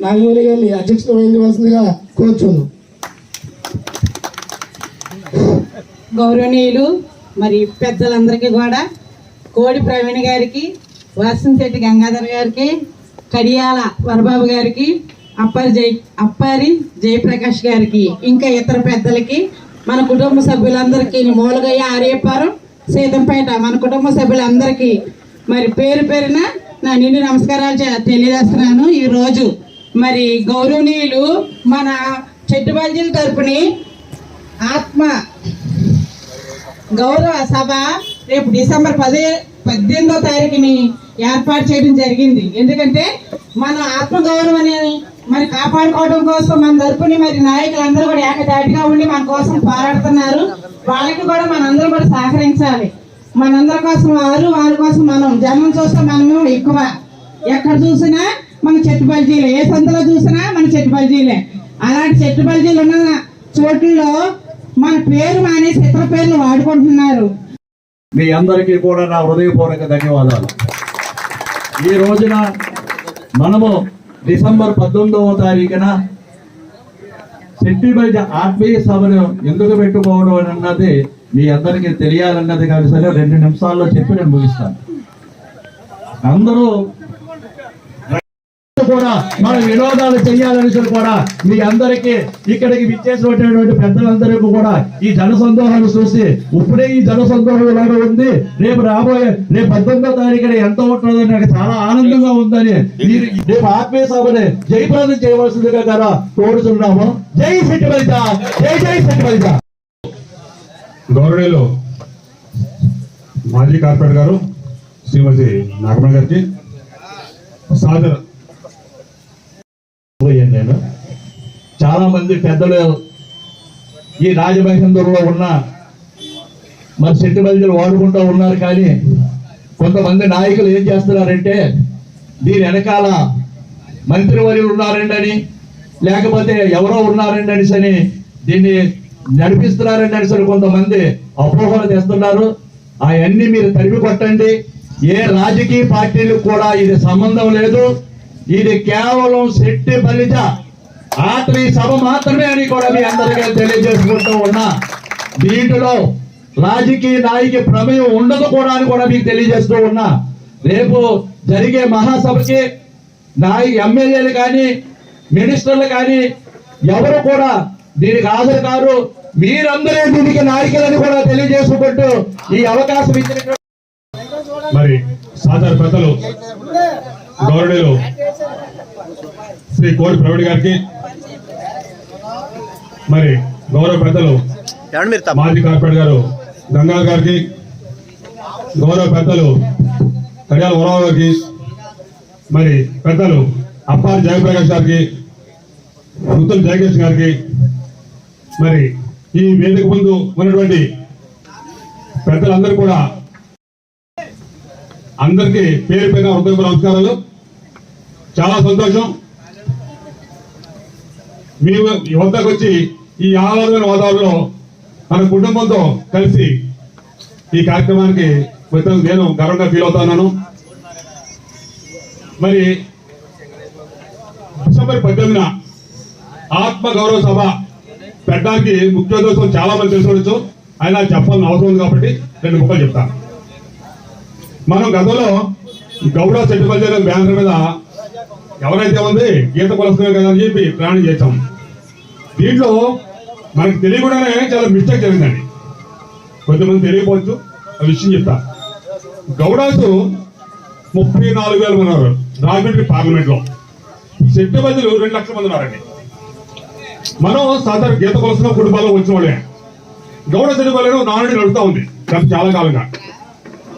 నాగమూరి గారిని అధ్యక్షత వహించవలసిందిగా కోరుచున్నాను. గౌరవనీయులు మరి పెద్దలందరికీ కూడా కోడి ప్రవీణ్ గారికి వాసంశెట్టి గంగాధర్ గారికి కడియాల వరబాబు గారికి అప్పారి జై అప్పారి జయప్రకాష్ గారికి ఇంకా ఇతర పెద్దలకి మన కుటుంబ సభ్యులందరికీ మూలగయ్య ఆర్యపారం సీతంపేట మన కుటుంబ సభ్యులందరికీ మరి పేరు పేరున నా నిండు నమస్కారాలు చే- తెలియజేస్తున్నాను. ఈరోజు మరి గౌరవనీయులు మన చెట్టుబల్జీల తరపుని ఆత్మ గౌరవ సభ రేపు డిసెంబర్ పది పద్దెనిమిదో తారీఖుని ఏర్పాటు చేయడం జరిగింది. ఎందుకంటే మన ఆత్మగౌరవం అనేది మరి కాపాడుకోవడం కోసం మన తరపుని మరి నాయకులందరూ కూడా ఏకదాటిగా ఉండి మన కోసం పోరాడుతున్నారు. వాళ్ళకి కూడా మనందరూ కూడా సహకరించాలి. మనందరి కోసం వారు వారి కోసం మనం. జనం చూస్తే మనము ఎక్కువ. ఎక్కడ చూసినా మన చెట్టు బల్జీలే. ఏ సంతలో చూసినా మన చెట్టు బల్జీలే. అలాంటి చెట్టు బల్జీలు ఉన్న చోట్లలో మన పేరు మానేసి ఇతర పేర్లు వాడుకుంటున్నారు. మీ అందరికీ కూడా నా హృదయపూర్వక ధన్యవాదాలు. ఈ రోజున మనము డిసెంబర్ పద్దెనిమిదవ తారీఖున సెట్టిబైజ ఆత్మీయ సభను ఎందుకు పెట్టుకోవడం అన్నది మీ అందరికీ తెలియాలన్నది కానీ సరే రెండు నిమిషాల్లో చెప్పి నేను ముగిస్తాను. అందరూ కూడా మనం వినోదాలు చేయాలని కూడా మీ అందరికీ ఇక్కడికి విచ్చేసినటువంటి పెద్దలందరికీ కూడా ఈ జన సందోహాలు చూసి ఇప్పుడే ఈ జన సందోహం లాగా ఉంది. రేపు రాబోయే రేపు పద్దెనిమిదో తారీఖున ఎంత ఉంటుందో నాకు చాలా ఆనందంగా ఉందని మీరు రేపు ఆత్మీయ సభని జయప్రదం చేయవలసిందిగా కదా కోరుతున్నాము జై సిట్ ఫలిత జై జై సిట్ ఫలిత గౌరవలో మాజీ కార్పొరేటర్ గారు శ్రీమతి నాగమణి గారికి సాదర్ పోయాను నేను. చాలా మంది పెద్దలు ఈ రాజమహేంద్రంలో ఉన్న మరి చెట్టు బయలు వాడుకుంటూ ఉన్నారు కానీ కొంతమంది నాయకులు ఏం చేస్తున్నారంటే దీని వెనకాల మంత్రివర్యులు ఉన్నారండి అని లేకపోతే ఎవరో ఉన్నారండి అని దీన్ని నడిపిస్తున్నారండి అని కొంతమంది అపోహలు తెస్తున్నారు. అవన్నీ మీరు తరిమి కొట్టండి ఏ రాజకీయ పార్టీలకు కూడా ఇది సంబంధం లేదు. ఇది కేవలం శెట్టి ఫలిత. ఆఖరి సభ మాత్రమే అని కూడా మీ అందరికీ తెలియజేసుకుంటూ ఉన్నా. దీంట్లో రాజకీయ నాయకి ప్రమేయం ఉండదు కూడా అని కూడా మీకు తెలియజేస్తూ ఉన్నా. రేపు జరిగే మహాసభకి నాయ ఎమ్మెల్యేలు కానీ మినిస్టర్లు కానీ ఎవరు కూడా దీనికి హాజరు కారు. మీరందరూ దీనికి నాయకులని కూడా తెలియజేసుకుంటూ ఈ అవకాశం ఇచ్చిన మరి సాధారణ ప్రజలు గౌరవనీయులు శ్రీ కోడి ప్రవీణ్ గారికి మరి గౌరవ పెద్దలు మాజీ కార్పొరేటర్ గారు గంగాధర్ గారికి గౌరవ పెద్దలు కడియాల వరరావు గారికి మరి పెద్దలు అప్పారి జయప్రకాష్ గారికి నూతన్ జయకృష్ణ గారికి మరి ఈ వేదిక ముందు ఉన్నటువంటి పెద్దలందరూ కూడా అందరికీ పేరు పైన హృదయపూర్వక నమస్కారాలు. చాలా సంతోషం. మీ వద్దకు వచ్చి ఈ ఆహ్లాదమైన వాతావరణంలో మన కుటుంబంతో కలిసి ఈ కార్యక్రమానికి మొత్తం నేను గర్వంగా ఫీల్ అవుతున్నాను మరి డిసెంబర్ పద్దెనిమిదిన ఆత్మగౌరవ సభ పెట్టడానికి ముఖ్య ఉద్దేశం చాలా మంది తెలుసుకోవచ్చు అయినా చెప్పాలని అవసరం ఉంది కాబట్టి రెండు ముక్కలు చెప్తాను. మనం గతంలో గౌడ చెట్టుపల్లి బ్యానర్ మీద ఎవరైతే ఉంది గీత కొలుస్తున్నాయి కదా అని చెప్పి ప్రయాణం చేశాం. దీంట్లో మనకు తెలియకుండానే చాలా మిస్టేక్ జరిగిందండి. కొంతమంది తెలియకపోవచ్చు ఆ విషయం చెప్తా. గౌడాసు ముప్పై నాలుగు వేల మంది ఉన్నారు రాజమండ్రి పార్లమెంట్లో చెట్టు బదులు రెండు లక్షల మంది ఉన్నారండి. మనం సాధారణ గీత కొలుస్తున్న కుటుంబాల్లో వచ్చిన వాళ్ళే. గౌడ చెట్టు నానుడి నడుస్తూ ఉంది చాలా కాలంగా.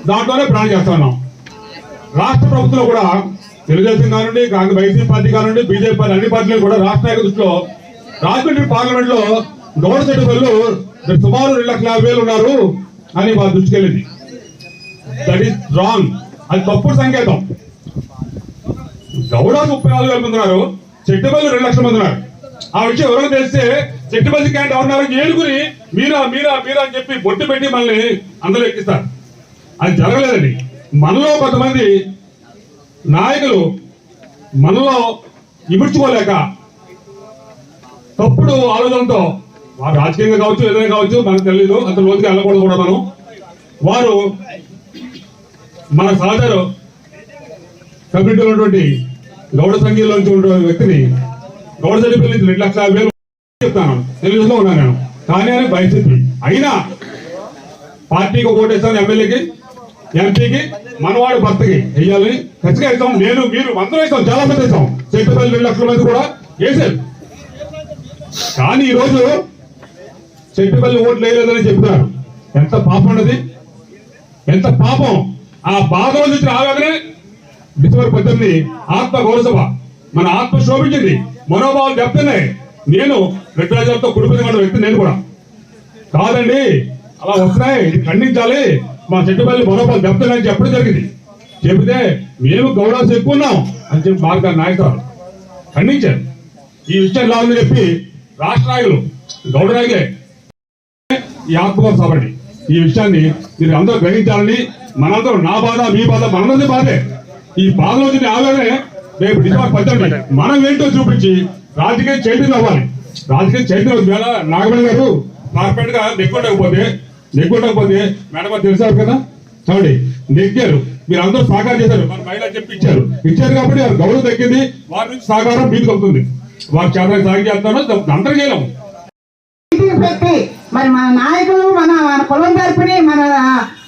దాంట్లోనే ప్లాన్ చేస్తా ఉన్నాం. రాష్ట్ర ప్రభుత్వం కూడా తెలుగుదేశం కానివ్వండి కాంగ్రెస్ వైసీపీ పార్టీ కానివ్వండి బీజేపీ పార్టీ అన్ని పార్టీలు కూడా రాష్ట్ర నాయకుల దృష్టిలో రాజమండ్రి పార్లమెంట్లో గౌడ చెట్టు సుమారు రెండు లక్షల యాభై వేలు ఉన్నారు అని వాళ్ళ దృష్టికి వెళ్ళింది. దట్ ఈస్ రాంగ్ అది తప్పుడు సంకేతం. గౌడ ముప్పై నాలుగు వేల మంది ఉన్నారు చెట్టుబల్లి రెండు లక్షల మంది ఉన్నారు. ఆ విషయం ఎవరో తెలిస్తే చెట్టుబల్లి క్యాంట్ ఎవరున్నారు ఏడుగురి మీరా మీరా మీరా అని చెప్పి బొట్టు పెట్టి మనల్ని అందరూ ఎక్కిస్తారు. అది జరగలేదండి. మనలో కొంతమంది నాయకులు మనలో ఇమిడ్చుకోలేక తప్పుడు ఆలోచనతో వారు రాజకీయంగా కావచ్చు ఏదైనా కావచ్చు మనకు తెలియదు అంత లోతుగా వెళ్ళకూడదు కూడా మనం. వారు మన సహచరు కమిటీలో ఉన్నటువంటి గౌడ సంఘీలో ఉన్న వ్యక్తిని గౌడ సర్టిఫికెట్ నుంచి రెండు లక్షల వేలు చెప్తాను. తెలుగులో ఉన్నాను నేను. కానీ అని పరిస్థితి అయినా పార్టీకి ఓటేస్తాను ఎమ్మెల్యేకి ఎంపీకి మనవాడి భర్తకి వేయాలని ఖచ్చితంగా ఇస్తాం నేను మీరు అందరూ ఇస్తాం చాలా మంది ఇస్తాం చెట్టుపల్లి రెండు లక్షల మంది కూడా. వేసారు కానీ ఈరోజు చెట్టుపల్లి ఓట్లు వేయలేదని చెప్తున్నారు. ఎంత పాపం ఉన్నది ఎంత పాపం? ఆ బాధలో నుంచి రాగానే డిసెంబర్ పద్దెనిమిది ఆత్మ గౌరవ మన ఆత్మ శోభించింది. మనోభావం చెప్తున్నాయి నేను రెడ్రాజాలతో కుటుంబం వ్యక్తి నేను కూడా. కాదండి అలా వస్తున్నాయి. ఇది ఖండించాలి. మా చెట్టుపల్లి మనోభావాలు దెబ్బతిన్నాయని చెప్పడం జరిగింది. చెబితే మేము గౌరవాలు ఎక్కువ ఉన్నాం అని చెప్పి మార్గారి నాయకులు ఖండించారు. ఈ విషయం ఎలా ఉందని చెప్పి రాష్ట్ర నాయకులు గౌడ నాయకులే ఈ ఆత్మగౌరవ సభని ఈ విషయాన్ని మీరు అందరూ గ్రహించాలని మనందరూ నా బాధ మీ బాధ మనందరి బాధే. ఈ బాధలో వచ్చిన ఆవేదనే రేపు డిసెంబర్ పద్దెనిమిది మనం ఏంటో చూపించి రాజకీయ చైతన్యం అవ్వాలి. రాజకీయ చైతన్యం నాగమణి గారు కార్పొరేట్గా నెగ్గుండకపోతే నెగ్గుండకపోతే మేడం తెలిసారు కదా? చూడండి నెగ్గారు. మీరు అందరూ సహకారం చేశారు. మన మహిళ చెప్పి ఇచ్చారు. ఇచ్చారు కాబట్టి వారు గౌరవం తగ్గింది. వారి నుంచి సహకారం మీకు అవుతుంది వారు చేత సాగి చేస్తాను. అందరూ చేయలేము. పెట్టి మరి మన నాయకులు మన మన కులం తరపుని మన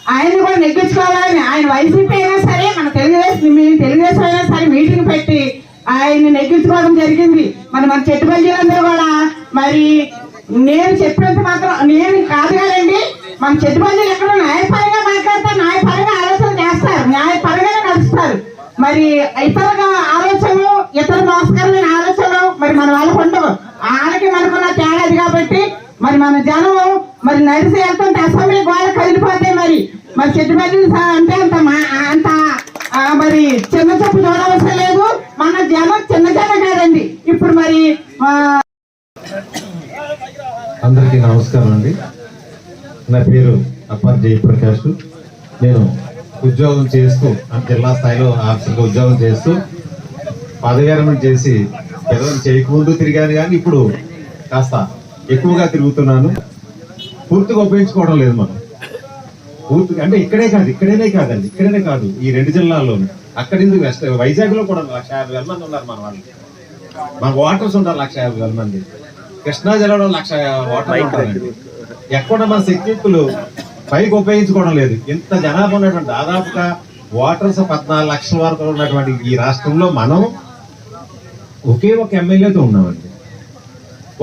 ఆయన్ని కూడా నెగ్గించుకోవాలని ఆయన వైసీపీ అయినా సరే మన తెలుగుదేశం తెలుగుదేశం అయినా సరే మీటింగ్ పెట్టి ఆయన్ని నెగ్గించుకోవడం జరిగింది. మరి మన చెట్టుబల్లీలందరూ కూడా మరి నేను చెప్పినంత మాత్రం నేను కాదు కదండి. మన చెట్టుబల్లీలు ఎక్కడో న్యాయపరంగా మాట్లాడతారు న్యాయపరంగా ఆలోచన చేస్తారు న్యాయపరంగా నడుస్తారు. మరి ఇతర ఆలోచనలు ఇతర మోసకరమైన ఆలోచనలు మరి మన వాళ్ళకు ఉండవు. వాళ్ళకి మనకున్న తేడా కాబట్టి మరి మన జనం మరి నడిసి వెళ్తుంటే అసెంబ్లీ గోడ కదిలిపోతే మరి మరి చెట్టుపల్లి అంటే అంత మా- అంత మరి చిన్న చెప్పు చూడవలసిన లేదు. మన జనం చిన్న జనం కాదండి. ఇప్పుడు మరి అందరికీ నమస్కారం అండి. నా పేరు అప్పర్ జయప్రకాష్. నేను ఉద్యోగం చేస్తూ జిల్లా స్థాయిలో ఆఫీసర్గా ఉద్యోగం చేస్తూ పదవీరమణ చేసి పిల్లలు చేయకముందు తిరిగాను కానీ ఇప్పుడు కాస్త ఎక్కువగా తిరుగుతున్నాను. పూర్తిగా ఉపయోగించుకోవడం లేదు మనం. పూర్తిగా అంటే ఇక్కడే కాదు ఇక్కడేనే కాదండి ఇక్కడనే కాదు ఈ రెండు జిల్లాల్లోనూ. అక్కడి నుంచి వెస్ట్? వైజాగ్లో కూడా లక్ష యాభై వేల మంది ఉన్నారు మన వాళ్ళు. మన ఓటర్స్ ఉంటారు లక్ష యాభై వేల మంది. కృష్ణా జిల్లాలో లక్ష ఉంటారండి ఎక్కడ మన శక్తియుక్తులు పైకి ఉపయోగించుకోవడం లేదు. ఇంత జనాభా ఉన్నటువంటి దాదాపుగా ఓటర్స్ పద్నాలుగు లక్షల వరకు ఉన్నటువంటి ఈ రాష్ట్రంలో మనం ఒకే ఒక ఎమ్మెల్యేతో ఉన్నామండి.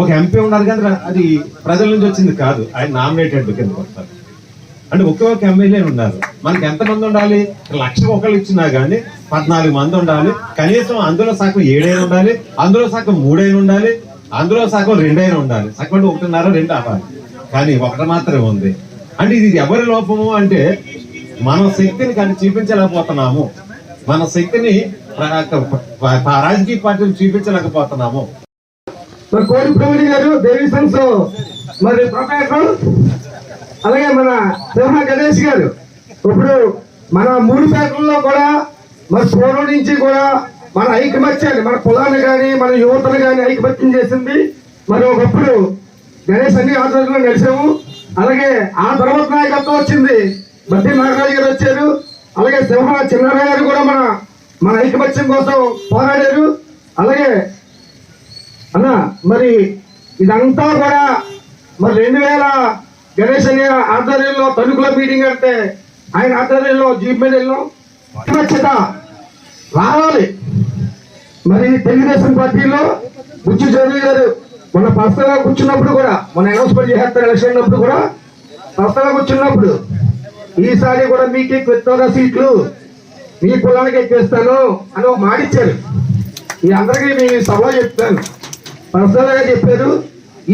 ఒక ఎంపీ ఉన్నారు కానీ అది ప్రజల నుంచి వచ్చింది కాదు. ఆయన నామినేటెడ్ కింద వస్తారు అంటే ఒకే ఒక ఎమ్మెల్యే ఉన్నారు. మనకి ఎంతమంది ఉండాలి? లక్ష ఒకళ్ళు ఇచ్చినా కానీ పద్నాలుగు మంది ఉండాలి. కనీసం అందులో సగం ఏడైనా ఉండాలి. అందులో సగం మూడైనా ఉండాలి. అందులో సగం రెండైనా ఉండాలి. సగం ఒకటిన్నర రెండు అవ్వాలి. కానీ ఒకటి మాత్రమే ఉంది. అంటే ఇది ఎవరి లోపము? అంటే మన శక్తిని కానీ చూపించలేకపోతున్నాము. మన శక్తిని రాజకీయ పార్టీలు చూపించలేకపోతున్నాము. మరి కోడి ప్రవీణి గారు దేవి సన్స్ మరి ప్రొఫెసర్ అలాగే మన సింహ గణేష్ గారు. ఇప్పుడు మన మూడు పేటల్లో కూడా మన పూర్వం నుంచి కూడా మన ఐకమత్యాన్ని మన కులాన్ని కానీ మన యువతను కానీ ఐకమత్యం చేసింది. మరి ఒకప్పుడు గణేష్ అన్ని ఆధ్వర్యంలో గడిచాము అలాగే ఆ తర్వాత నాయకత్వం వచ్చింది. బద్ది నాగరాజు గారు వచ్చారు. అలాగే సింహ చిన్నారాయ గారు కూడా మన మన ఐకమత్యం కోసం పోరాడారు. అలాగే అన్న మరి ఇదంతా కూడా మరి రెండు వేల గణేష్ అనే ఆధ్వర్యంలో తణుకులో మీటింగ్ అంటే ఆయన ఆధ్వర్యంలో జీప్ మీద వెళ్ళాం. ఐకమత్యత రావాలి. మరి తెలుగుదేశం పార్టీలో బుచ్చి చౌదరి గారు మొన్న పర్సనల్గా కూర్చున్నప్పుడు కూడా మొన్న అనౌన్స్మెంట్ చేస్తారు ఎలక్షన్ అయినప్పుడు కూడా పర్సనల్గా కూర్చున్నప్పుడు ఈసారి కూడా మీకు ఎక్కువ సీట్లు మీ కులానికి ఎక్కిస్తాను అని ఒక మాట ఇచ్చారు. ఈ అందరికీ మీ సభలో చెప్తాను. పర్సనల్గా చెప్పారు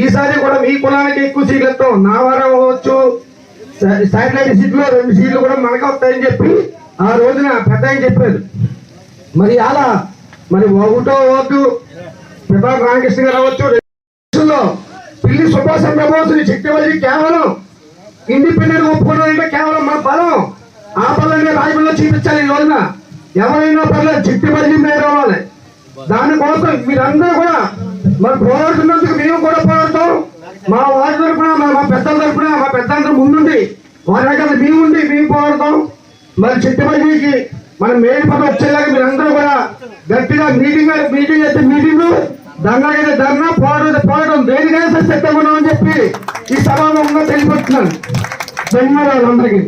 ఈసారి కూడా మీ కులానికి ఎక్కువ సీట్లు ఇస్తాం నా వారం అవ్వచ్చు శాటిలైట్ సీట్లు రెండు సీట్లు కూడా మనకు వస్తాయని చెప్పి ఆ రోజున పెద్ద ఆయన చెప్పారు. మరి అలా మరి ఒకటో ఓటు పితా రామకృష్ణ గారు అవ్వచ్చు దేశంలో పిల్లి సుభాష్ చంద్రబోస్ని శక్తివల్లి కేవలం ఇండిపెండెంట్ ఒప్పుకున్నారంటే కేవలం మన బలం. ఆ బలాన్ని రాజమండ్రిలో చూపించాలి ఈ రోజున. ఎవరైనా పర్లేదు చిట్టి బలి మీద రావాలి. దానికోసం మీరందరూ కూడా మరి పోరాడుతున్నందుకు మేము కూడా పోరాడతాం. మా వారి తరఫున మా మా పెద్దల తరఫున మా పెద్దలందరూ ముందుండి వారి దగ్గర మేము ఉండి మేము పోరాడతాం. మరి చిట్టుబడికి మన మేలు పదవి వచ్చేలాగా మీరందరూ కూడా గట్టిగా మీటింగ్ మీటింగ్ అయితే మీటింగ్ ధర్నా ధర్నా పోరాడు పోరాటం దేనికైనా సిద్ధంగా అని చెప్పి ఈ సభాముఖంగా తెలియపడుతున్నాను ధన్యవాదాలు అందరికీ.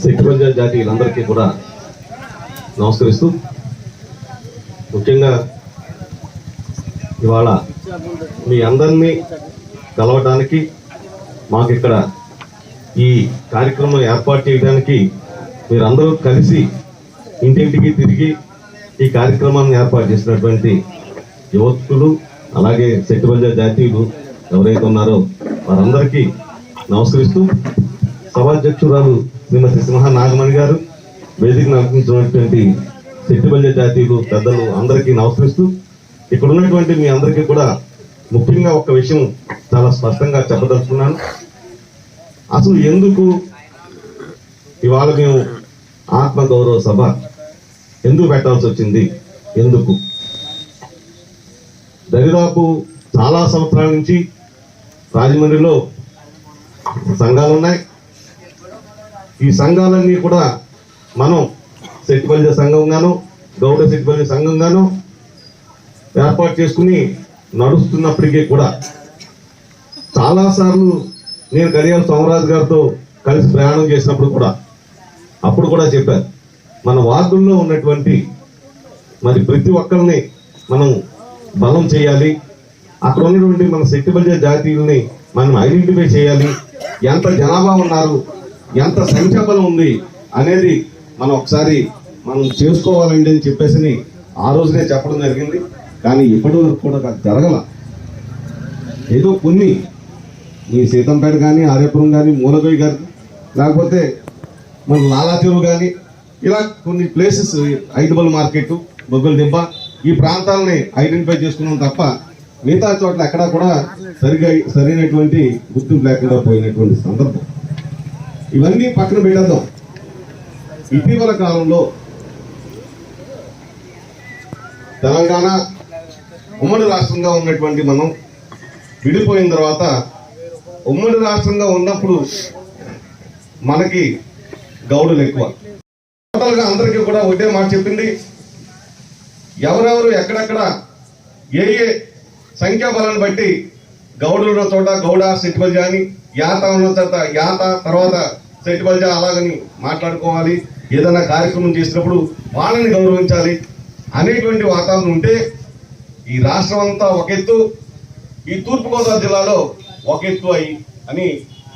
శక్తిపంజ జాతీయులందరికీ కూడా నమస్కరిస్తూ ముఖ్యంగా ఇవాళ మీ అందరినీ కలవడానికి మాకు ఇక్కడ ఈ కార్యక్రమం ఏర్పాటు చేయడానికి మీరందరూ కలిసి ఇంటింటికి తిరిగి ఈ కార్యక్రమాన్ని ఏర్పాటు చేసినటువంటి యువకులు అలాగే శక్తిపంజ జాతీయులు ఎవరైతే ఉన్నారో వారందరికీ నమస్కరిస్తూ సభాధ్యక్షురాలు శ్రీమతి సింహ నాగమణి గారు వేదికను అలంకరించినటువంటి శక్తిపంజ జాతీయులు పెద్దలు అందరికీ నమస్కరిస్తూ ఇక్కడ ఉన్నటువంటి మీ అందరికీ కూడా ముఖ్యంగా ఒక విషయం చాలా స్పష్టంగా చెప్పదలుచుకున్నాను. అసలు ఎందుకు ఇవాళ మేము ఆత్మగౌరవ సభ ఎందుకు పెట్టాల్సి వచ్చింది? ఎందుకు? దరిదాపు చాలా సంవత్సరాల నుంచి రాజమండ్రిలో సంఘాలు ఉన్నాయి. ఈ సంఘాలన్నీ కూడా మనం శక్తిపల్లి సంఘంగాను గౌడ శక్తిపల్లి సంఘంగాను ఏర్పాటు చేసుకుని నడుస్తున్నప్పటికీ కూడా చాలాసార్లు నేను కడియాల సోమరాజు గారితో కలిసి ప్రయాణం చేసినప్పుడు కూడా అప్పుడు కూడా చెప్పారు. మన వార్డుల్లో ఉన్నటువంటి మరి ప్రతి ఒక్కరిని మనం బలం చేయాలి. అక్కడ ఉన్నటువంటి మన శక్తిబల్య జాతీయుల్ని మనం ఐడెంటిఫై చేయాలి. ఎంత జనాభా ఉన్నారు ఎంత సంఖ్యాబలం ఉంది అనేది మనం ఒకసారి మనం చేసుకోవాలండి అని చెప్పేసి ఆ రోజునే చెప్పడం జరిగింది. కానీ ఇప్పటి వరకు కూడా జరగల. ఏదో కొన్ని ఈ సీతంపేట కానీ ఆర్యపురం కానీ మూలగోయ్ కానీ లేకపోతే మన లాలా కానీ ఇలా కొన్ని ప్లేసెస్ ఐదుబల్ మార్కెట్ బొగ్గుల దిబ్బ ఈ ప్రాంతాలని ఐడెంటిఫై చేసుకున్నాం తప్ప మిగతా చోట్ల ఎక్కడా కూడా సరిగా సరైనటువంటి గుర్తింపు లేకుండా పోయినటువంటి సందర్భం. ఇవన్నీ పక్కన పెట్టేద్దాం. ఇటీవల కాలంలో తెలంగాణ ఉమ్మడి రాష్ట్రంగా ఉన్నటువంటి మనం విడిపోయిన తర్వాత ఉమ్మడి రాష్ట్రంగా ఉన్నప్పుడు మనకి గౌడులు ఎక్కువ. అందరికీ కూడా ఒకటే మాట చెప్పింది ఎవరెవరు ఎక్కడెక్కడ ఏ ఏ సంఖ్యాబలాన్ని బట్టి గౌడులు ఉన్న చోట గౌడ సెట్టిబల్జ అని యాత ఉన్న తర్వాత యాత తర్వాత సెట్టిబల్జ అలాగని మాట్లాడుకోవాలి. ఏదైనా కార్యక్రమం చేసినప్పుడు వాళ్ళని గౌరవించాలి. అనేటువంటి వాతావరణం ఉంటే ఈ రాష్ట్రం అంతా ఒక ఎత్తు ఈ తూర్పుగోదావరి జిల్లాలో ఒక ఎత్తు అయి అని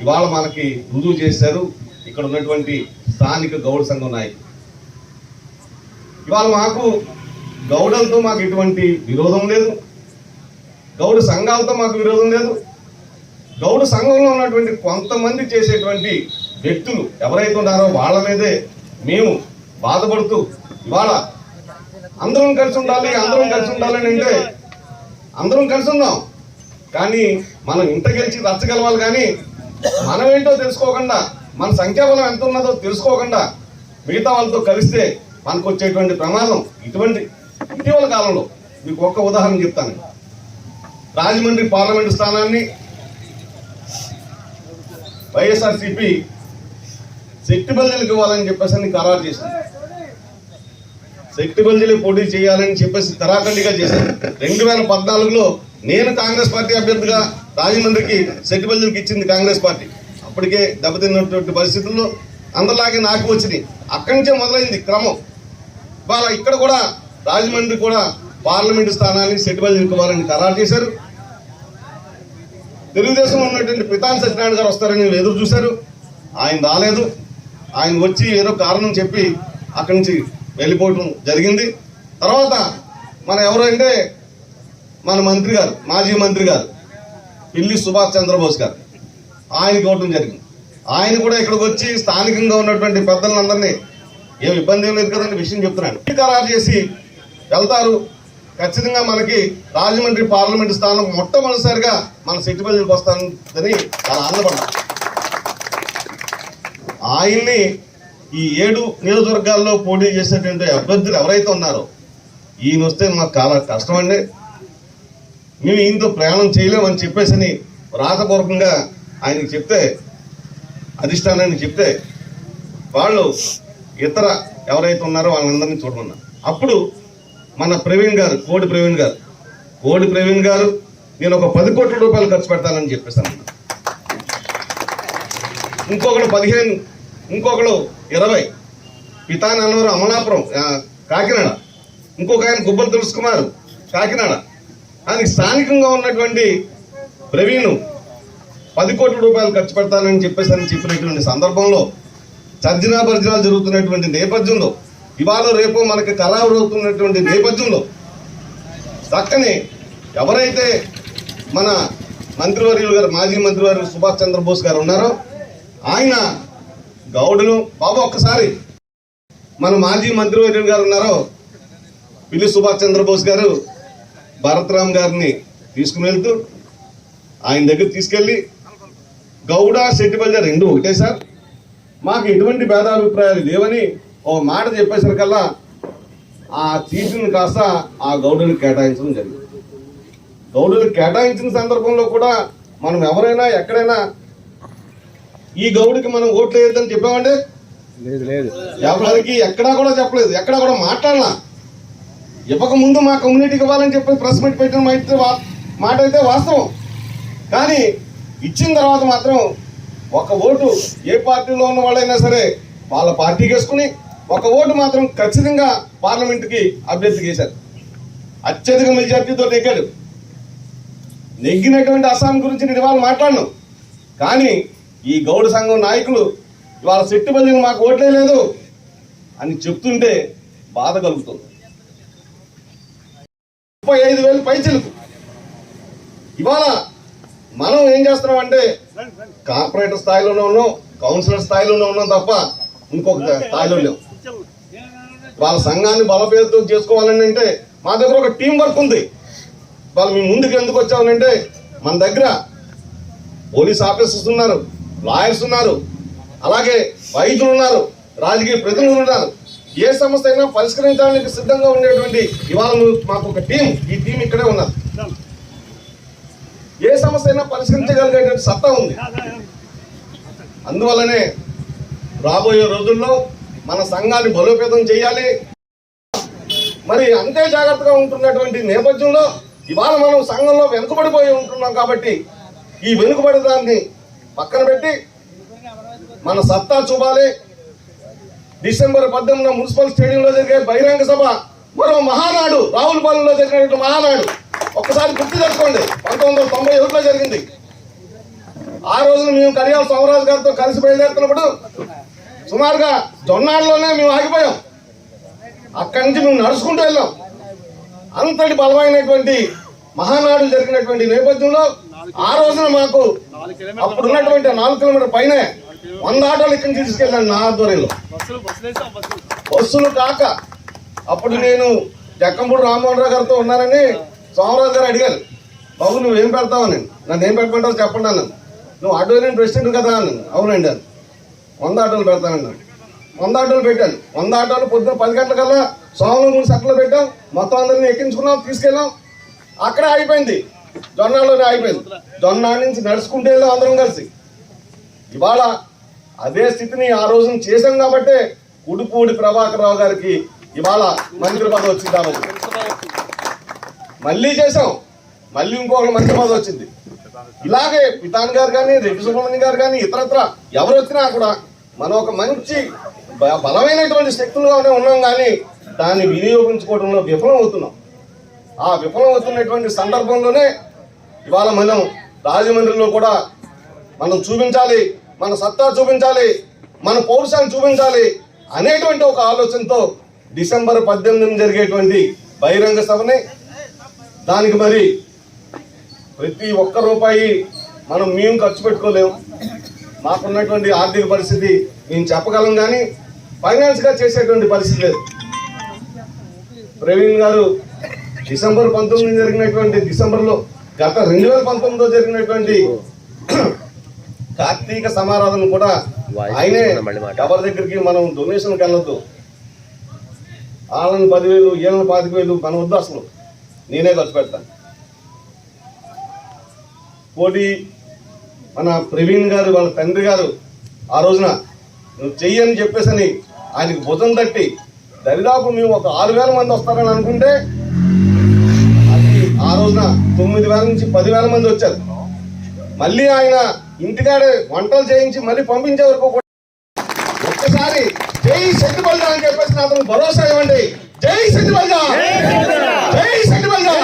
ఇవాళ మనకి రుజువు చేశారు ఇక్కడ ఉన్నటువంటి స్థానిక గౌడ సంఘం నాయకులు. ఇవాళ మాకు గౌడలతో మాకు ఎటువంటి విరోధం లేదు. గౌడ సంఘాలతో మాకు విరోధం లేదు. గౌడ సంఘంలో ఉన్నటువంటి కొంతమంది చేసేటువంటి వ్యక్తులు ఎవరైతే ఉన్నారో వాళ్ళ మీదే మేము బాధపడుతూ ఇవాళ అందరం కలిసి ఉండాలి అందరం కలిసి ఉండాలని అంటే అందరం కలిసి ఉందాం కానీ మనం ఇంత గెలిచి రచ్చగలవాలి కానీ మనం ఏంటో తెలుసుకోకుండా మన సంఖ్యాబలం ఎంత ఉన్నదో తెలుసుకోకుండా మిగతా వాళ్ళతో కలిస్తే మనకు వచ్చేటువంటి ప్రమాదం ఇటువంటి ఇటీవల కాలంలో మీకు ఒక్క ఉదాహరణ చెప్తాను. రాజమండ్రి పార్లమెంటు స్థానాన్ని వైఎస్ఆర్సిపి శక్తి బదిలీకి ఇవ్వాలని చెప్పేసి అని ఖరారు చేసింది. శక్తి బదిలీ పోటీ చేయాలని చెప్పేసి తరాఖండిగా చేశారు రెండు వేల పద్నాలుగులో నేను కాంగ్రెస్ పార్టీ అభ్యర్థిగా రాజమండ్రికి శక్తి బదిలీకి ఇచ్చింది కాంగ్రెస్ పార్టీ. అప్పటికే దెబ్బతిన్నటువంటి పరిస్థితుల్లో అందరిలాగే నాకు వచ్చింది. అక్కడి నుంచే మొదలైంది క్రమం. ఇవాళ ఇక్కడ కూడా రాజమండ్రి కూడా పార్లమెంటు స్థానాన్ని సెటిల్ చేసుకోవాలని ఖరారు చేశారు. తెలుగుదేశం ఉన్నటువంటి పితాన్ సత్యనారాయణ గారు వస్తారని ఎదురు చూశారు. ఆయన రాలేదు. ఆయన వచ్చి ఏదో కారణం చెప్పి అక్కడి నుంచి వెళ్ళిపోవటం జరిగింది. తర్వాత మన ఎవరంటే మన మంత్రి గారు మాజీ మంత్రి గారు పిల్లి సుభాష్ చంద్రబోస్ గారు. ఆయనకి ఇవ్వటం జరిగింది. ఆయన కూడా ఇక్కడికి వచ్చి స్థానికంగా ఉన్నటువంటి పెద్దలందరినీ ఏం ఇబ్బంది ఏం లేదు కదండి విషయం చెప్తున్నాను. ఖరారు చేసి వెళ్తారు. ఖచ్చితంగా మనకి రాజమండ్రి పార్లమెంట్ స్థానం మొట్టమొదటిసారిగా మన సిటీ ప్రజలకు వస్తానని చాలా ఆనందపడ్డాం. ఆయన్ని ఈ ఏడు నియోజకవర్గాల్లో పోటీ చేసేటువంటి అభ్యర్థులు ఎవరైతే ఉన్నారో ఈయన వస్తే మాకు చాలా కష్టం అండి మేము ఈయనతో ప్రయాణం చేయలేమని చెప్పేసి రాతపూర్వకంగా ఆయనకి చెప్తే అధిష్టానాన్ని చెప్తే వాళ్ళు ఇతర ఎవరైతే ఉన్నారో వాళ్ళందరినీ చూడమన్నారు. అప్పుడు మన ప్రవీణ్ గారు కోడి ప్రవీణ్ గారు. కోడి ప్రవీణ్ గారు నేను ఒక పది కోట్ల రూపాయలు ఖర్చు పెడతానని చెప్పేసాను ఇంకొకడు పదిహేను ఇంకొకడు ఇరవై. పితానన్నవరం అమలాపురం కాకినాడ. ఇంకొక ఆయన గుబ్బలు తెలుసుకున్నారు కాకినాడ. ఆయనకి స్థానికంగా ఉన్నటువంటి ప్రవీణ్ పది కోట్ల రూపాయలు ఖర్చు పెడతానని చెప్పేసి అని చెప్పినటువంటి సందర్భంలో చర్జనా భర్జనాలు జరుగుతున్నటువంటి నేపథ్యంలో ఇవాళ రేపు మనకి కళావులు అవుతున్నటువంటి నేపథ్యంలో చక్కని ఎవరైతే మన మంత్రివర్యులు గారు మాజీ మంత్రివర్యులు సుభాష్ చంద్రబోస్ గారు ఉన్నారో ఆయన గౌడును బాబు ఒక్కసారి మన మాజీ మంత్రివర్యులు గారు ఉన్నారో పిల్లి సుభాష్ చంద్రబోస్ గారు భరత్రామ్ గారిని తీసుకుని వెళ్తూ ఆయన దగ్గర తీసుకెళ్ళి గౌడ సెట్టిపల్లి రెండు ఒకటే సార్. మాకు ఎటువంటి భేదాభిప్రాయాలు లేవని ఓ మాట చెప్పేసరికల్లా ఆ సీటుని కాస్త ఆ గౌడుని కేటాయించడం జరిగింది. గౌడుని కేటాయించిన సందర్భంలో కూడా మనం ఎవరైనా ఎక్కడైనా ఈ గౌడికి మనం ఓట్లు వేయద్దని చెప్పామండి? ఎవరికి ఎక్కడా కూడా చెప్పలేదు. ఎక్కడా కూడా మాట్లాడలా. ఇవ్వక ముందు మా కమ్యూనిటీకి ఇవ్వాలని చెప్పి ప్రెస్ మీట్ పెట్టిన మాట అయితే వాస్తవం. కానీ ఇచ్చిన తర్వాత మాత్రం ఒక ఓటు ఏ పార్టీలో ఉన్న వాళ్ళైనా సరే వాళ్ళ పార్టీకి వేసుకుని ఒక ఓటు మాత్రం ఖచ్చితంగా పార్లమెంట్కి అభ్యర్థికి వేశారు అత్యధిక మెజార్టీతో నెగ్గాడు నెగ్గినటువంటి అస్సాం గురించి నేను ఇవాళ మాట్లాడను. కానీ ఈ గౌడ సంఘం నాయకులు ఇవాళ సెట్టుబల్లిని మాకు ఓట్లే లేదు అని చెప్తుంటే బాధ కలుగుతుంది. ముప్పై ఐదు వేలు పైచలకు ఇవాళ మనం ఏం చేస్తున్నాం అంటే కార్పొరేటర్ స్థాయిలోనే ఉన్నాం కౌన్సిలర్ స్థాయిలోనే ఉన్నాం తప్ప ఇంకొక స్థాయిలో లేవు. వాళ్ళ సంఘాన్ని బలోపేతం చేసుకోవాలని అంటే మా దగ్గర ఒక టీం వర్క్ ఉంది. వాళ్ళు మీ ముందుకు ఎందుకు వచ్చామనంటే మన దగ్గర పోలీస్ ఆఫీసర్స్ ఉన్నారు లాయర్స్ ఉన్నారు అలాగే వైద్యులు ఉన్నారు రాజకీయ ప్రతినిధులు ఉన్నారు. ఏ సమస్య అయినా పరిష్కరించడానికి సిద్ధంగా ఉండేటువంటి ఇవాళ మాకు ఒక టీం ఈ టీం ఇక్కడే ఉన్నారు ఏ సమస్య అయినా పరిష్కరించగలిగేటువంటి సత్తా ఉంది. అందువల్లనే రాబోయే రోజుల్లో మన సంఘాన్ని బలోపేతం చేయాలి. మరి అంతే జాగ్రత్తగా ఉంటున్నటువంటి నేపథ్యంలో ఇవాళ మనం సంఘంలో వెనుకబడిపోయి ఉంటున్నాం కాబట్టి ఈ వెనుకబడదాన్ని పక్కన పెట్టి మన సత్తా చూపాలి. డిసెంబర్ పద్దెనిమిదిన మున్సిపల్ స్టేడియంలో జరిగే బహిరంగ సభ మరో మహానాడు రావులపాలెంలో జరిగినటువంటి మహానాడు. ఒక్కసారి గుర్తు తెచ్చుకోండి. పంతొమ్మిది వందల తొంభై ఒకటిలో జరిగింది. ఆ రోజున మేము కడియాల సోమరాజు గారితో కలిసి బయలుదేరుతున్నప్పుడు సుమారుగా జొన్నాడులోనే మేము ఆగిపోయాం. అక్కడి నుంచి మేము నడుచుకుంటూ వెళ్ళాం. అంతటి బలమైనటువంటి మహానాడు జరిగినటువంటి నేపథ్యంలో ఆ రోజున మాకు అప్పుడు ఉన్నటువంటి నాలుగు కిలోమీటర్ పైనే వంద ఆటోలు ఇక్కడి నుంచి తీసుకెళ్ళాను నా ఆధ్వర్యంలో. బస్సులు కాక అప్పుడు నేను జక్కంపూడి రామ్మోహన్ రావు గారితో ఉన్నానని సోమరాజు గారు అడిగారు. బాబు నువ్వేం పెడతావు? నేను నన్ను ఏం పెట్టమంటావు చెప్పండి అన్నాను. నువ్వు ఆటో యూనియన్ ప్రెసిడెంట్ కదా అన్నాను. అవునండి అని వంద ఆటోలు పెడతానన్నాడు వంద ఆటోలు పెట్టాను. వంద ఆటోలు పొద్దున్న పది గంటలకల్లా సోమలో మూడు సెట్లు పెట్టాం. మొత్తం అందరిని ఎక్కించుకున్నాం తీసుకెళ్ళాం. అక్కడే ఆగిపోయింది. జొన్నాడులోనే ఆగిపోయింది. జొన్నాడు నుంచి నడుచుకుంటే వెళ్ళాం అందరం కలిసి. ఇవాళ అదే స్థితిని ఆ రోజున చేశాం కాబట్టే ఉడుపూడి ప్రభాకర్ రావు గారికి ఇవాళ మంత్రి పదవి వచ్చింది కాబట్టి మళ్ళీ చేసాం మళ్ళీ ఇంకొకటి మంత్రి పదవి వచ్చింది. ఇలాగే పితాన్ గారు కానీ రెడ్డి సుబ్రహ్మణ్యం గారు కానీ ఇతరత్ర ఎవరు వచ్చినా కూడా మనం ఒక మంచి బ- బలమైనటువంటి శక్తులుగానే ఉన్నాం కానీ దాన్ని వినియోగించుకోవడంలో విఫలం అవుతున్నాం ఆ విఫలం అవుతున్నటువంటి సందర్భంలోనే ఇవాళ మనం రాజమండ్రిలో కూడా మనం చూపించాలి మన సత్తా చూపించాలి మన పౌరుషాన్ని చూపించాలి అనేటువంటి ఒక ఆలోచనతో డిసెంబర్ పద్దెనిమిదిన జరిగేటువంటి బహిరంగ సభని దానికి మరి ప్రతి ఒక్క రూపాయి మనం మేము ఖర్చు పెట్టుకోలేము మాకున్నటువంటి ఆర్థిక పరిస్థితి మేము చెప్పగలం కానీ ఫైనాన్స్గా చేసేటువంటి పరిస్థితి లేదు. ప్రవీణ్ గారు డిసెంబర్ పంతొమ్మిది జరిగినటువంటి డిసెంబర్లో గత రెండు వేల పంతొమ్మిదిలో జరిగినటువంటి కార్తీక సమారాధన కూడా ఆయనే ఎవరి దగ్గరికి మనం డొనేషన్కి వెళ్ళొద్దు. వాళ్ళని పదివేలు వీళ్ళని పాతిక వేలు మన వద్దు అసలు. నేనే ఖర్చు పెడతాను. కోటి మన ప్రవీణ్ గారు వాళ్ళ తండ్రి గారు ఆ రోజున నువ్వు చెయ్యని చెప్పేసని ఆయనకి భుజం తట్టి దరిదాపు మేము ఒక ఆరు వేల మంది వస్తారని అనుకుంటే అది ఆ రోజున తొమ్మిది వేల నుంచి పదివేల మంది వచ్చారు. మళ్ళీ ఆయన ఇంటికాడే వంటలు చేయించి మళ్ళీ పంపించే వరకు ఒక్కసారి జై శక్తి బలిజా అని చెప్పేసి అతను భరోసా ఇవ్వండి. జై శక్తి బలిజా జై శక్తి బలిజా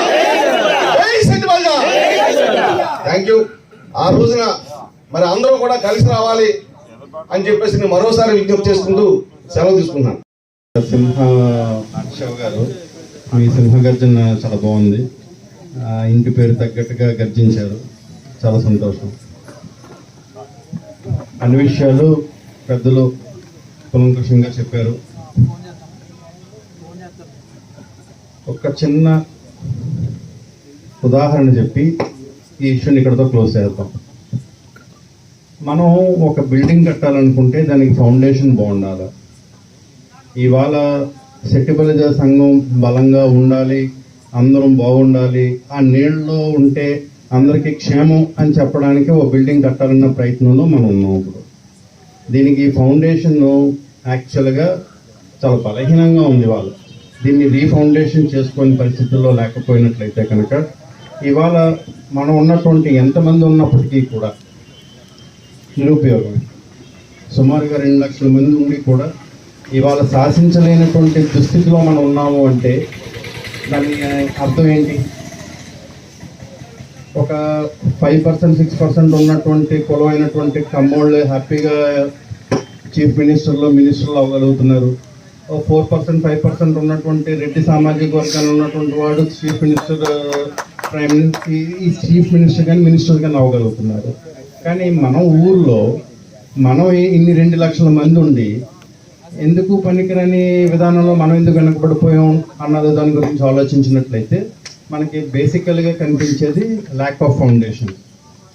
జై శక్తి బలిజా థ్యాంక్ యూ ఆ రోజున మరి అందరూ కూడా కలిసి రావాలి అని చెప్పేసి నేను మరోసారి విజ్ఞప్తి చేసుకుంటూ సెలవు తీసుకున్నాను సింహ శివ గారు. మీ సింహ గర్జన చాలా బాగుంది. ఇంటి పేరు తగ్గట్టుగా గర్జించారు. చాలా సంతోషం. అన్ని విషయాలు పెద్దలు కులంకృషంగా చెప్పారు. ఒక చిన్న ఉదాహరణ చెప్పి ఈ ఇష్యూని ఇక్కడతో క్లోజ్ చేద్దాం. మనం ఒక బిల్డింగ్ కట్టాలనుకుంటే దానికి ఫౌండేషన్ బాగుండాలి. ఇవాళ సెట్టిబలిజ సంఘం బలంగా ఉండాలి అందరం బాగుండాలి ఆ నీళ్ళలో ఉంటే అందరికీ క్షేమం అని చెప్పడానికి ఒక బిల్డింగ్ కట్టాలన్న ప్రయత్నంలో మనం ఉన్నాం ఇప్పుడు. దీనికి ఫౌండేషన్ యాక్చువల్గా చాలా బలహీనంగా ఉంది వాళ్ళు. దీన్ని రీఫౌండేషన్ చేసుకునే పరిస్థితుల్లో లేకపోయినట్లయితే కనుక ఇవాళ మనం ఉన్నటువంటి ఎంతమంది ఉన్నప్పటికీ కూడా నిరుపయోగమే. సుమారుగా రెండు లక్షల మంది ఉండి కూడా ఇవాళ శాసించలేనటువంటి దుస్థితిలో మనం ఉన్నాము అంటే దాని అర్థం ఏంటి? ఒక ఫైవ్ పర్సెంట్ సిక్స్ పర్సెంట్ ఉన్నటువంటి కులమైనటువంటి కమ్మోళ్ళు హ్యాపీగా చీఫ్ మినిస్టర్లో మినిస్టర్లు అవ్వగలుగుతున్నారు. ఫోర్ పర్సెంట్ ఫైవ్ పర్సెంట్ ఉన్నటువంటి రెడ్డి సామాజిక వర్గాన్ని ఉన్నటువంటి వాడు చీఫ్ మినిస్టర్ ప్రైమ్ మినిస్టర్ ఈ చీఫ్ మినిస్టర్ కానీ మినిస్టర్ కానీ అవ్వగలుగుతున్నారు. కానీ మన ఊర్లో మనం ఇన్ని రెండు లక్షల మంది ఉండి ఎందుకు పనికిరని విధానంలో మనం ఎందుకు వెనకబడిపోయాం అన్నది దాని గురించి ఆలోచించినట్లయితే మనకి బేసికల్గా కనిపించేది ల్యాక్ ఆఫ్ ఫౌండేషన్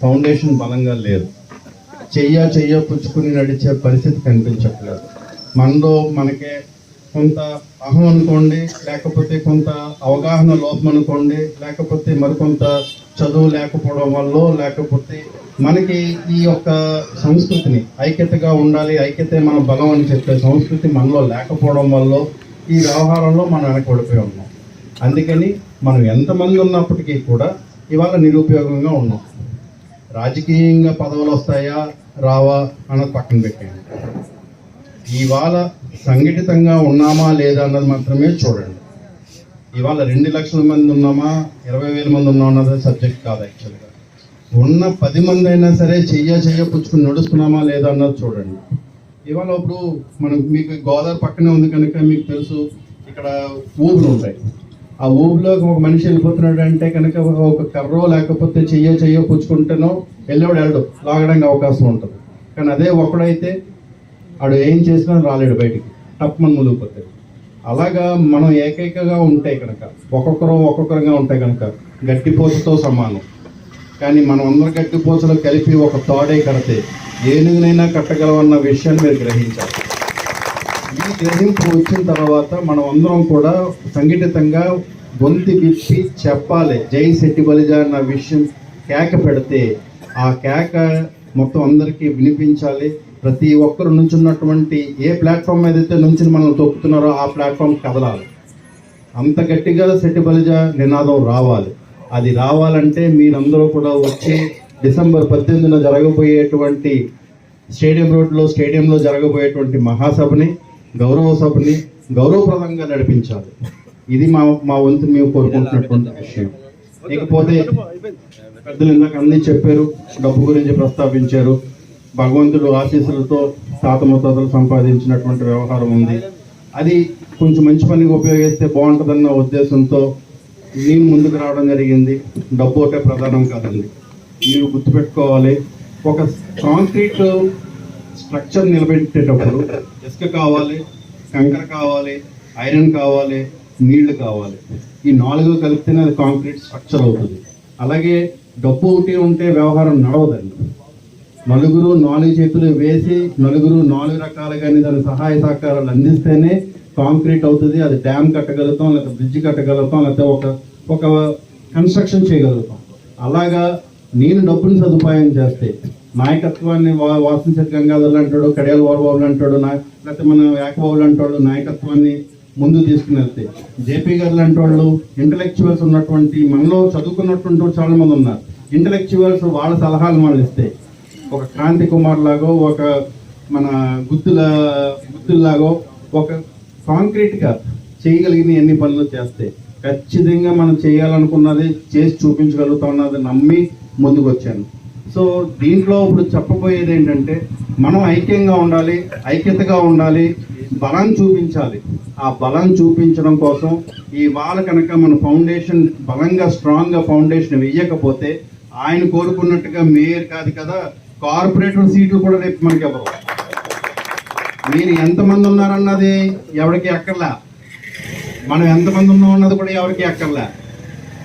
ఫౌండేషన్ బలంగా లేదు. చెయ్య చెయ్య పుచ్చుకుని నడిచే పరిస్థితి కనిపించట్లేదు. మనలో మనకే కొంత అహం అనుకోండి లేకపోతే కొంత అవగాహన లోపం అనుకోండి లేకపోతే మరికొంత చదువు లేకపోవడం వల్ల లేకపోతే మనకి ఈ యొక్క సంస్కృతిని ఐక్యతగా ఉండాలి ఐక్యతే మన బలం అని చెప్పే సంస్కృతి మనలో లేకపోవడం వల్ల ఈ వ్యవహారంలో మనం వెనకబడిపోయి ఉన్నాం. అందుకని మనం ఎంతమంది ఉన్నప్పటికీ కూడా ఇవాళ నిరుపయోగంగా ఉన్నాం. రాజకీయంగా పదవులు వస్తాయా? రావా? అన్నది పక్కన పెట్టాను ఇవాళ సంఘటితంగా ఉన్నామా లేదా అన్నది మాత్రమే చూడండి. ఇవాళ రెండు లక్షల మంది ఉన్నామా ఇరవై వేల మంది ఉన్నామా అన్నది సబ్జెక్ట్ కాదు యాక్చువల్గా. ఉన్న పది మంది అయినా సరే చెయ్య చెయ్య పుచ్చుకుని నడుస్తున్నామా లేదా అన్నది చూడండి. ఇవాళ ఇప్పుడు మనం మీకు గోదావరి పక్కనే ఉంది కనుక మీకు తెలుసు ఇక్కడ ఊబులు ఉంటాయి. ఆ ఊబులో ఒక మనిషి వెళ్ళిపోతున్నాడు అంటే కనుక ఒక కర్రో లేకపోతే చెయ్యో చెయ్యో పుచ్చుకుంటేనో వెళ్ళేవాడు వెళ్ళడు లాగడానికి అవకాశం ఉంటుంది. కానీ అదే ఒకడైతే ఆడు ఏం చేసినా రాలేడు బయటికి. టప్మని మునిగిపోతాడు అలాగా మనం ఏకైకగా ఉంటే కనుక ఒక్కొక్కరు ఒక్కొక్కరుగా ఉంటే కనుక గట్టిపోతతో సమానం. కానీ మనం అందరు గట్టిపోసలు కలిపి ఒక తోడే కడితే ఏనుగునైనా కట్టగలమన్న విషయాన్ని మీరు గ్రహించాలి. ఈ గ్రహింపు వచ్చిన తర్వాత మనం అందరం కూడా సంఘటితంగా గొంతు విప్పి చెప్పాలి. జై శెట్టి బలిజ అన్న విషయం కేక పెడితే ఆ కేక మొత్తం అందరికీ వినిపించాలి. ప్రతి ఒక్కరు నుంచున్నటువంటి ఏ ప్లాట్ఫామ్ మీద అయితే నుంచి మనం తొక్కుతున్నారో ఆ ప్లాట్ఫామ్ కదలాలి. అంత గట్టిగా శెట్టి బలిజ నినాదం రావాలి. అది రావాలంటే మీరందరూ కూడా వచ్చి డిసెంబర్ పద్దెనిమిదిన జరగబోయేటువంటి స్టేడియం రోడ్లో స్టేడియంలో జరగబోయేటువంటి మహాసభని గౌరవ సభని గౌరవప్రదంగా నడిపించాలి. ఇది మా మా వంతు మేము కోరుకుంటున్నటువంటి విషయం. ఇకపోతే పెద్దలు ఇందాక అన్ని చెప్పారు డబ్బు గురించి ప్రస్తావించారు. భగవంతుడు ఆశీస్సులతో తాత ముత్తాతలు సంపాదించినటువంటి వ్యవహారం ఉంది. అది కొంచెం మంచి పనికి ఉపయోగిస్తే బాగుంటుందన్న ఉద్దేశంతో నేను ముందుకు రావడం జరిగింది. డబ్బు ఒకటే ప్రధానం కాదండి. మీరు గుర్తుపెట్టుకోవాలి ఒక కాంక్రీట్ స్ట్రక్చర్ నిలబెట్టేటప్పుడు ఇసుక కావాలి కంకర కావాలి ఐరన్ కావాలి నీళ్ళు కావాలి. ఈ నాలుగు కలిపితేనే అది కాంక్రీట్ స్ట్రక్చర్ అవుతుంది. అలాగే డబ్బు ఒకటి ఉంటే వ్యవహారం నడవదండి. నలుగురు నాలుగు చేతులు వేసి నలుగురు నాలుగు రకాలుగానే దాని సహాయ సహకారాలు అందిస్తేనే కాంక్రీట్ అవుతుంది. అది డ్యామ్ కట్టగలుగుతాం లేకపోతే బ్రిడ్జ్ కట్టగలుగుతాం లేకపోతే ఒక ఒక కన్స్ట్రక్షన్ చేయగలుగుతాం. అలాగా నేను డబ్బుని సదుపాయం చేస్తే నాయకత్వాన్ని వా- వాసించే గంగాధర్లు అంటాడు కడియాల వారబాబులు అంటాడు నా లేకపోతే మన ఏకబాబులు అంటాడు నాయకత్వాన్ని ముందు తీసుకుని వెళ్తే. జేపీ గారు లాంటి వాళ్ళు ఇంటలెక్చువల్స్ ఉన్నటువంటి మనలో చదువుకున్నటువంటి చాలా మంది ఉన్నారు. ఇంటలెక్చువల్స్ వాళ్ళ సలహాలు వాళ్ళు ఇస్తే ఒక క్రాంతి కుమార్ లాగో ఒక మన గుత్తుల గుత్తుల్లాగో ఒక కాంక్రీట్గా చేయగలిగిన ఎన్ని పనులు చేస్తే. ఖచ్చితంగా మనం చేయాలనుకున్నది చేసి చూపించగలుగుతామన్నది నమ్మి ముందుకు వచ్చాను సో దీంట్లో ఇప్పుడు చెప్పబోయేది ఏంటంటే మనం ఐక్యంగా ఉండాలి ఐక్యతగా ఉండాలి బలం చూపించాలి. ఆ బలం చూపించడం కోసం ఈ వాళ్ళ కనుక మన ఫౌండేషన్ బలంగా స్ట్రాంగ్గా ఫౌండేషన్ వేయకపోతే ఆయన కోరుకున్నట్టుగా మేయర్ కాదు కదా కార్పొరేటర్ సీట్లు కూడా రేపు మనకి ఎవరు మీరు ఎంతమంది ఉన్నారన్నది ఎవరికి ఎక్కర్లా మనం ఎంతమంది ఉన్నాం అన్నది కూడా ఎవరికి ఎక్కర్లా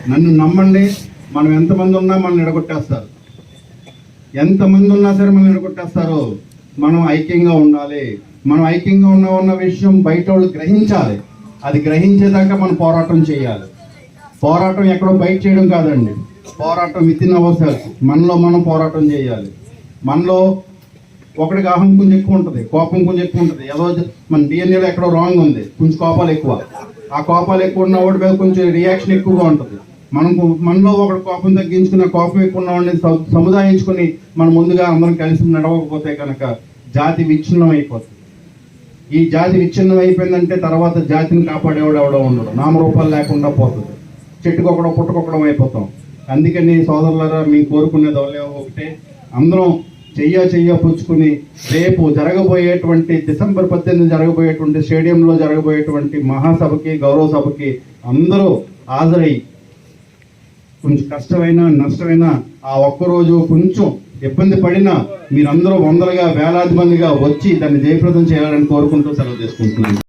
నన్ను నమ్మండి మనం ఎంతమంది ఉన్నా మనం ఎడగొట్టేస్తారు. ఎంతమంది ఉన్నా సరే మనం ఎడగొట్టేస్తారు. మనం ఐక్యంగా ఉండాలి. మనం ఐక్యంగా ఉన్న ఉన్న విషయం బయట వాళ్ళు గ్రహించాలి. అది గ్రహించేదాకా మనం పోరాటం చేయాలి. పోరాటం ఎక్కడో బయట చేయడం కాదండి. పోరాటం విత్ ఇన్ అవర్ మనలో మనం పోరాటం చేయాలి. మనలో ఒకటికి అహం కొంచెం ఎక్కువ ఉంటుంది కోపం కొంచెం ఎక్కువ ఉంటుంది. ఏదో మన డిఎన్ఏలో ఎక్కడో రాంగ్ ఉంది కొంచెం కోపాలు ఎక్కువ. ఆ కోపాలు ఎక్కువ ఉన్న వాడి మీద కొంచెం రియాక్షన్ ఎక్కువగా ఉంటుంది. మనం మనలో ఒకటి కోపం తగ్గించుకున్న కోపం ఎక్కువ ఉన్న వాడిని స- సముదాయించుకుని మనం ముందుగా అందరం కలిసి నడవకపోతే కనుక జాతి విచ్ఛిన్నం అయిపోతుంది. ఈ జాతి విచ్ఛిన్నం అయిపోయిందంటే తర్వాత జాతిని కాపాడేవాడు ఎవడో ఉండడు. నామరూపాలు లేకుండా పోతుంది. చెట్టుకొకడం పుట్టుకొకడం అయిపోతాం. అందుకని సోదరులారా మేము కోరుకునేది ఒకటే ఒకటే. అందరం చెయ్య చెయ్య పుచ్చుకుని రేపు జరగబోయేటువంటి డిసెంబర్ పద్దెనిమిది జరగబోయేటువంటి స్టేడియంలో జరగబోయేటువంటి మహాసభకి గౌరవ సభకి అందరూ హాజరై కొంచెం కష్టమైనా నష్టమైనా ఆ ఒక్కరోజు కొంచెం ఇబ్బంది పడినా మీరందరూ వందలుగా వేలాది మందిగా వచ్చి దాన్ని జయప్రదం చేయాలని కోరుకుంటూ సెలవు తీసుకుంటున్నాను.